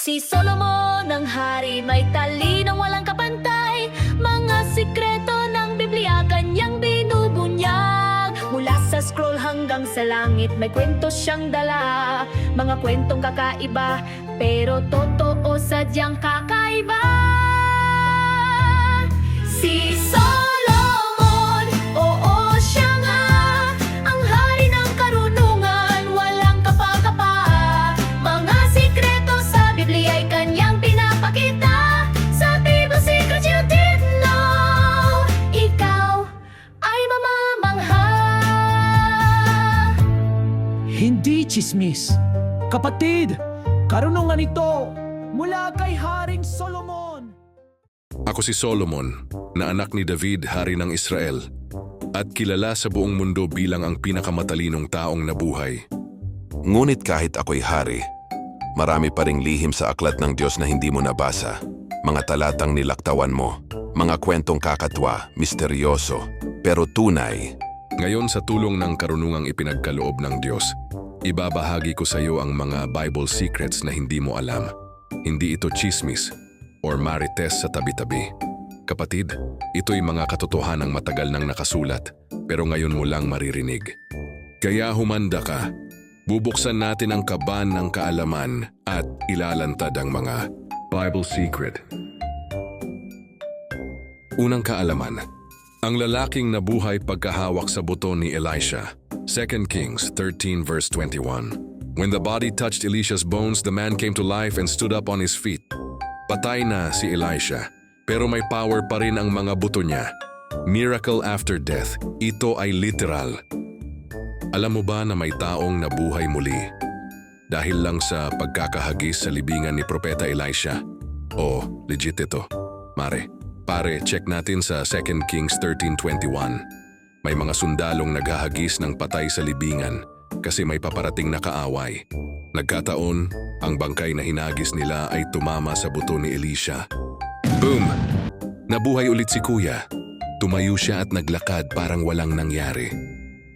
Si Solomon ang hari may talinong walang kapantay. Mga sikreto ng Biblia kanyang binubunyag. Mula sa scroll hanggang sa langit may kwento siyang dala. Mga kwentong kakaiba pero totoo sadyang kakaiba. Si Solomon, Hindi chismis. Kapatid, karunungan ito mula kay Haring Solomon. Ako si Solomon, na anak ni David, hari ng Israel, at kilala sa buong mundo bilang ang pinakamatalinong taong nabuhay. Ngunit kahit ako'y hari, marami pa ring lihim sa aklat ng Diyos na hindi mo nabasa. Mga talatang nilaktawan mo, mga kwentong kakatwa, misteryoso, pero tunay. Ngayon sa tulong ng karunungang ipinagkaloob ng Diyos, ibabahagi ko sa iyo ang mga Bible secrets na hindi mo alam. Hindi ito chismis or marites sa tabi-tabi. Kapatid, ito'y mga katotohanang matagal nang nakasulat pero ngayon mo lang maririnig. Kaya humanda ka. Bubuksan natin ang kaban ng kaalaman at ilalantad ang mga Bible secret. Unang kaalaman, ang lalaking nabuhay pagkahawak sa buto ni Elisha. 2 Kings 13 verse 21. When the body touched Elisha's bones, the man came to life and stood up on his feet. Patay na si Elisha, pero may power pa rin ang mga buto niya. Miracle after death, ito ay literal. Alam mo ba na may taong nabuhay muli? Dahil lang sa pagkakahagis sa libingan ni Propeta Elisha. Oh, legit ito. Mare, pare, check natin sa 2 Kings 13.21. May mga sundalong naghahagis ng patay sa libingan kasi may paparating na kaaway. Nagkataon, ang bangkay na hinagis nila ay tumama sa buto ni Elisha. Boom! Nabuhay ulit si kuya. Tumayo siya at naglakad parang walang nangyari.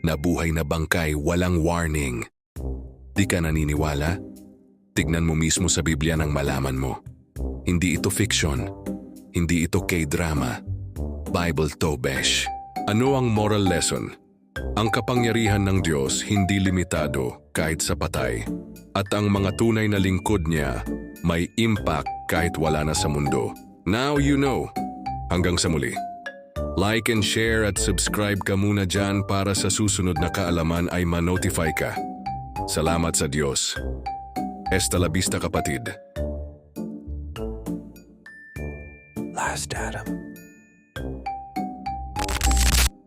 Nabuhay na bangkay, walang warning. Di ka naniniwala? Tignan mo mismo sa Biblia nang malaman mo. Hindi ito fiction. Hindi ito K-drama. Bible to, besh. Ano ang moral lesson? Ang kapangyarihan ng Diyos hindi limitado kahit sa patay. At ang mga tunay na lingkod niya may impact kahit wala na sa mundo. Now you know. Hanggang sa muli. Like and share at subscribe ka muna dyan para sa susunod na kaalaman ay ma-notify ka. Salamat sa Diyos. Esta la vista kapatid. Last Adam.